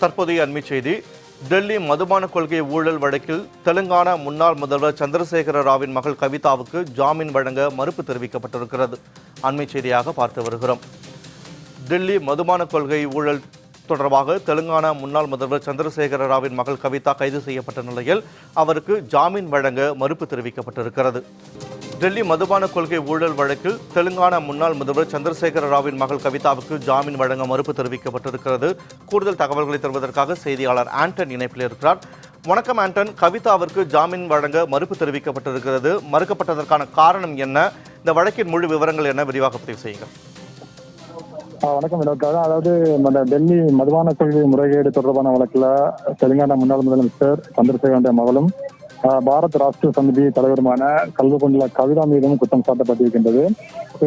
தற்போதைய அண்மை செய்தி டெல்லி மதுபான கொள்கை ஊழல் வழக்கில் தெலுங்கானா முன்னாள் முதல்வர் சந்திரசேகர ராவின் மகள் கவிதாவுக்கு ஜாமீன் வழங்க மறுப்பு தெரிவிக்கப்பட்டிருக்கிறது. அண்மை செய்தியாக பார்த்து வருகிறோம். டெல்லி மதுபான கொள்கை ஊழல் தொடர்பாக தெலுங்கானா முன்னாள் முதல்வர் சந்திரசேகர ராவின் மகள் கவிதா கைது செய்யப்பட்ட நிலையில் அவருக்கு ஜாமீன் வழங்க மறுப்பு தெரிவிக்கப்பட்டிருக்கிறது. டெல்லி மதுபான கொள்கை ஊழல் வழக்கில் தெலுங்கானா முன்னாள் முதல்வர் சந்திரசேகர ராவின் மகள் கவிதாவுக்கு ஜாமீன் வழங்க மறுப்பு தெரிவிக்கப்பட்டிருக்கிறது. கூடுதல் தகவல்களை தருவதற்காக செய்தியாளர் ஆண்டன் இணைப்பில் இருக்கிறார். வணக்கம் ஆண்டன். கவிதாவிற்கு ஜாமீன் வழங்க மறுப்பு தெரிவிக்கப்பட்டிருக்கிறது. மறுக்கப்பட்டதற்கான காரணம் என்ன? இந்த வழக்கின் முழு விவரங்கள் என்ன? விரிவாக பதிவு செய்யுங்கள். வணக்கம் வினோத். அதாவது அந்த டெல்லி மதுபான கொள்கை முறைகேடு தொடர்பான வழக்கில் தெலுங்கானா முன்னாள் முதலமைச்சர் சந்திரசேகரனுடைய மகளும் பாரத் ராஷ்டிரிய சமிதி தலைவருமான கல்வகுண்டுல கவிதா மீதும் குற்றம் சாட்டப்பட்டிருக்கின்றது.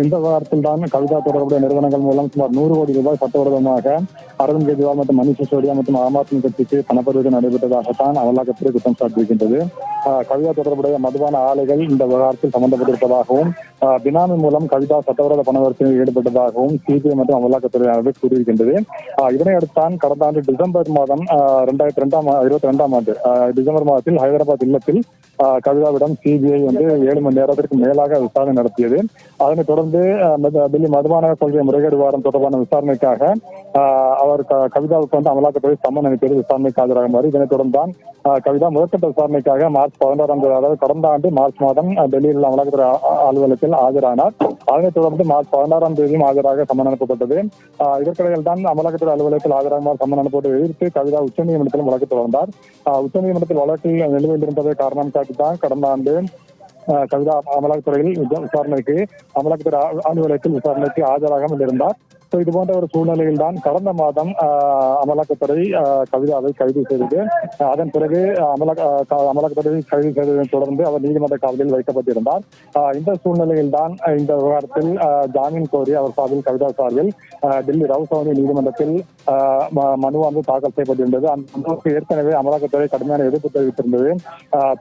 இந்த விவகாரத்தில் தான் கவிதா தொடர்புடைய நிறுவனங்கள் மூலம் சுமார் நூறு கோடி ரூபாய் சட்டவிரோதமாக அரவிந்த் கெஜ்ரிவால் மற்றும் மணிஷ் சிசோடியா மற்றும் ஆம் ஆத்மி கட்சிக்கு பணப்பரிவர்த்தனை நடைபெற்றதாகத்தான் அமலாக்கத்துறை குற்றம் சாட்டியிருக்கின்றது. கவிதா தொடர்புடைய மதுபான ஆலைகள் இந்த விவகாரத்தில் சம்பந்தப்பட்டிருப்பதாகவும் பினாமி மூலம் கவிதா சட்டவிரோத பணவர்த்தனையில் ஈடுபட்டதாகவும் சிபிஐ மற்றும் அமலாக்கத்துறையானது கூறியிருக்கின்றது. ஆ, இதனை அடுத்தான் கடந்த ஆண்டு டிசம்பர் மாதம் ரெண்டாயிரத்தி ரெண்டாம் இருபத்தி ரெண்டாம் ஆண்டு டிசம்பர் மாதத்தில் ஹைதராபாத் இல்லத்தில் கவிதாவிடம் சிபிஐ வந்து ஏழு மணி நேரத்திற்கு மேலாக விசாரணை நடத்தியது. அதனைத் தொடர்ந்து டெல்லி மதுபான கொள்கை முறைகேடு வாரம் தொடர்பான விசாரணைக்காக அவர் கவிதாவுக்கு வந்து அமலாக்கத்துறை சம்மன் அனுப்பியது விசாரணைக்கு ஆஜராகுமாறு இதனைத் தொடர்ந்து தான் கவிதா முதற்கட்ட விசாரணைக்காக மார்ச் பதினோராம் தேதி அதாவது கடந்த ஆண்டு மார்ச் மாதம் டெல்லியில் உள்ள அமலாக்கத்துறை அலுவலகத்தில் ஆஜரானார். அதனைத் தொடர்ந்து மார்ச் பதினாறாம் தேதியும் ஆஜராக சம்மன் அனுப்பப்பட்டது. இதற்கிடையில் தான் அமலாக்கத்துறை அலுவலகத்தில் ஆஜராகுமாறு சம்மன் அனுப்பப்பட்டு எதிர்த்து கவிதா உச்சநீதிமன்றத்திலும் வழக்கு தொடர்ந்தார். உச்சநீதிமன்றத்தில் வழக்கில் நிலுவையில் இருந்ததை காரணம் காட்டித்தான் கடந்த ஆண்டு கவிதா அமலாக்கத்துறையில் விசாரணைக்கு அமலாக்கத்துறை அலுவலகத்தில் விசாரணைக்கு ஆஜராகாமல் இருந்தார். ஸோ இது போன்ற ஒரு சூழ்நிலையில் தான் கடந்த மாதம் அமலாக்கத்துறை கவிதாவை கைது செய்தது. அதன் பிறகு ஆ, அமலாக்க அமலாக்கத்துறை கைது செய்ததை தொடர்ந்து அவர் நீதிமன்ற காவலில் வைக்கப்பட்டிருந்தார். இந்த சூழ்நிலையில் தான் இந்த விவகாரத்தில் ஜாமீன் கோரி அவர் சார்பில் கவிதா சார்பில் டெல்லி ரவுசவனி நீதிமன்றத்தில் மனு வந்து தாக்கல் செய்யப்பட்டிருந்தது. அந்த மனுவுக்கு ஏற்கனவே அமலாக்கத்துறை கடுமையான எதிர்ப்பு தெரிவித்திருந்தது.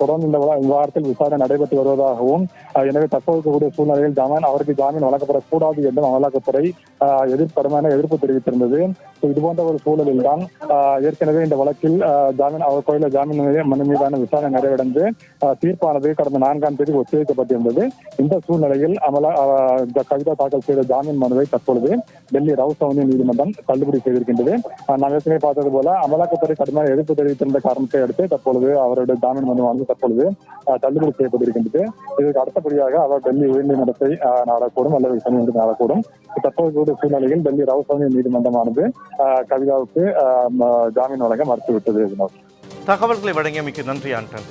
தொடர்ந்து இந்த விவகாரத்தில் விசாரணை நடைபெற்று வருவதாகவும் எனவே தற்போது கூடிய சூழ்நிலையில் ஜாமீன் அவருக்கு ஜாமீன் வழங்கப்படக்கூடாது என்றும் அமலாக்கத்துறை எதிர்ப்பு எதிர்ப்பு கடுமையான எதிர்ப்பு தெரிவித்திருந்தது. இது போன்ற ஒரு சூழலில் தான் ஏற்கனவே இந்த வழக்கில் ஜாமீன் அவர் கோயில ஜாமீன் மனு மீதான விசாரணை நிறைவடைந்து தீர்ப்பானது கடந்த நான்காம் தேதி ஒத்திவைக்கப்பட்டிருந்தது. இந்த சூழ்நிலையில் அமலா கவிதா தாக்கல் செய்த ஜாமீன் மனுவை தற்பொழுது டெல்லி ரவுசவனி நீதிமன்றம் தள்ளுபடி செய்திருக்கின்றது. நான் ஏற்கனவே பார்த்தது போல அமலாக்கத்துறை கடுமையான எதிர்ப்பு தெரிவித்திருந்த காரணத்தை அடுத்து தற்பொழுது அவருடைய ஜாமீன் மனுவானது தற்பொழுது தள்ளுபடி செய்யப்பட்டிருக்கின்றது. இதற்கு அடுத்தபடியாக அவர் டெல்லி உயர்நீதிமன்றத்தை ஆ, நாடக்கூடும் அல்லது உச்சநீதிமன்றத்தை நாடக்கூடும். தற்போது சூழ்நிலையில் நிலையில் டெல்லி ரவுசவனி நீதிமன்றமானது கவிதாவுக்கு ஜாமீன் வழங்க மறுத்துவிட்டது வினோத். தகவல்களை வழங்கியமைக்கு நன்றி ஆண்டன்.